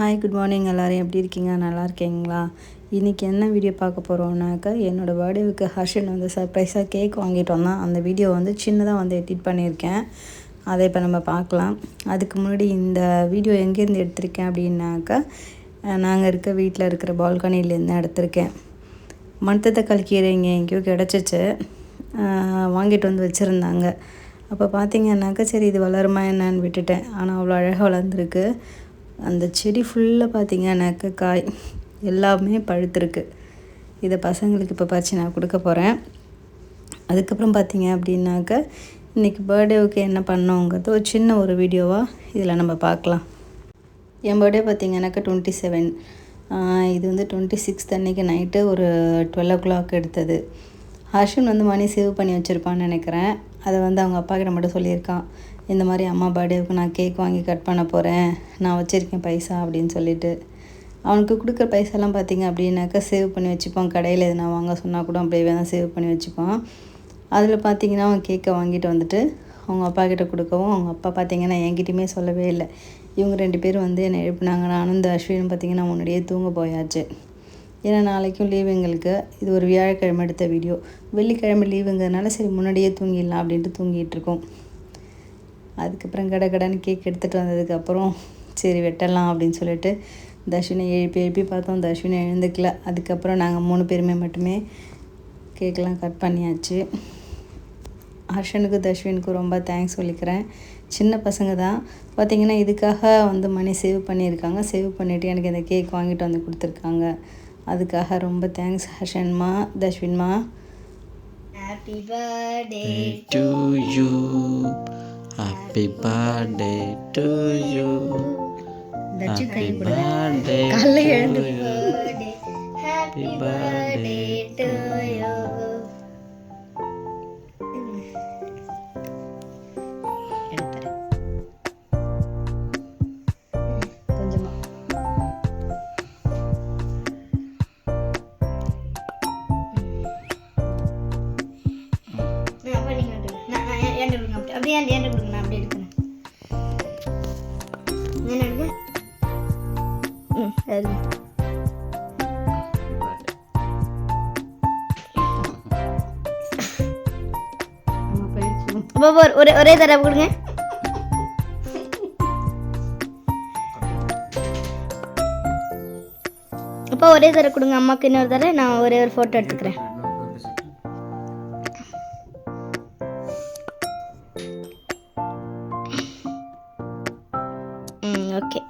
Hi good morning எல்லோரும் எப்படி இருக்கீங்க? நல்லா இருக்கீங்களா? இன்றைக்கி என்ன வீடியோ பார்க்க போகிறோம்னாக்கா என்னோடய பர்த்டேவுக்கு ஹர்ஷன் வந்து சர்ப்ரைஸாக கேக் வாங்கிட்டு வந்தான். அந்த வீடியோ வந்து சின்னதாக வந்து எடிட் பண்ணியிருக்கேன். அதை இப்போ நம்ம பார்க்கலாம். அதுக்கு முன்னாடி இந்த வீடியோ எங்கேருந்து எடுத்திருக்கேன் அப்படின்னாக்கா நாங்கள் இருக்க வீட்டில் இருக்கிற பால்கனிலேருந்து எடுத்திருக்கேன். மணத்த தக்காளி கீரை இங்கே எங்கேயோ கிடச்சிச்சு. வாங்கிட்டு வந்து வச்சுருந்தாங்க. அப்போ பார்த்தீங்கன்னாக்கா சரி இது வளருமா என்னன்னு விட்டுட்டேன். ஆனால் அவ்வளோ அழகாக வளர்ந்துருக்கு. அந்த செடி ஃபுல்லாக பார்த்தீங்கன்னாக்கா காய் எல்லாமே பழுத்திருக்கு. இதை பசங்களுக்கு இப்போ பறித்து நான் கொடுக்க போகிறேன் அதுக்கப்புறம் பார்த்தீங்க அப்படின்னாக்க இன்றைக்கி பர்த்டேவுக்கு என்ன பண்ணோங்கிறது ஒரு சின்ன ஒரு வீடியோவாக இதில் நம்ம பார்க்கலாம். என் பர்த்டே பார்த்தீங்கன்னாக்கா டுவெண்ட்டி செவன் இது வந்து டுவெண்ட்டி சிக்ஸ்த் அன்றைக்கி நைட்டு ஒரு டுவெல் ஓ கிளாக் எடுத்தது. ஹர்ஷன் வந்து மணி சேவ் பண்ணி வச்சுருப்பான்னு நினைக்கிறேன். அதை வந்து அவங்க அப்பா கிட்ட மட்டும் சொல்லியிருக்கான். இந்த மாதிரி அம்மா பர்த்டேவுக்கு நான் கேக் வாங்கி கட் பண்ண போகிறேன் நான் வச்சுருக்கேன் பைசா அப்படின்னு சொல்லிட்டு. அவனுக்கு கொடுக்குற பைசாலாம் பார்த்திங்க அப்படின்னாக்கா சேவ் பண்ணி வச்சுப்பான் கடையில் எதுனா வாங்க சொன்னால் கூட அப்படியே தான் சேவ் பண்ணி வச்சுப்பான் அதில் பார்த்தீங்கன்னா அவன் கேக்கை வாங்கிட்டு வந்துட்டு அவங்க அப்பா கிட்ட கொடுக்கவும் அவங்க அப்பா பார்த்தீங்கன்னா என்கிட்டயுமே சொல்லவே இல்லை. இவங்க ரெண்டு பேரும் வந்து என்னை எழுப்பினாங்க. நானும் இந்த அஸ்வினும் பார்த்தீங்கன்னா முன்னாடியே தூங்க போயாச்சு. ஏன்னா நாளைக்கும் லீவு எங்களுக்கு. இது ஒரு வியாழக்கிழமை எடுத்த வீடியோ வெள்ளிக்கிழமை லீவுங்கிறதுனால சரி முன்னாடியே தூங்கிடலாம் அப்படின்ட்டு தூங்கிட்டு இருக்கோம். அதுக்கப்புறம் கடை கடைன்னு கேக் எடுத்துகிட்டு வந்ததுக்கப்புறம் சரி வெட்டலாம் அப்படின்னு சொல்லிட்டு தர்ஷினை எழுப்பி எழுப்பி பார்த்தோம். தர்ஷினை எழுந்துக்கல. அதுக்கப்புறம் நாங்கள் மூணு பேருமே மட்டுமே கேக்கெலாம் கட் பண்ணியாச்சு. ஹர்ஷனுக்கு தர்ஷினுக்கு ரொம்ப தேங்க்ஸ் சொல்லிக்கிறேன். சின்ன பசங்க தான். பார்த்திங்கன்னா இதுக்காக வந்து மணி சேவ் பண்ணியிருக்காங்க. சேவ் பண்ணிவிட்டு எனக்கு இந்த கேக் வாங்கிட்டு வந்து கொடுத்துருக்காங்க. அதுக்காக ரொம்ப தேங்க்ஸ் ஹர்ஷன்மா தர்ஷின்மா. Happy birthday to you. Happy birthday to you. தச்சு கை Happy கொடு birthday காலைல to எழுந்து you. Birthday happy birthday to you கொஞ்சமா ஒரே ஒரே தடவை கொடுங்க. அப்பா ஒரே தர கொடுங்க. அம்மாவுக்கு இன்னொரு தடவை. நான் ஒரே ஒரு ஃபோட்டோ எடுத்துக்கிறேன். ஓகே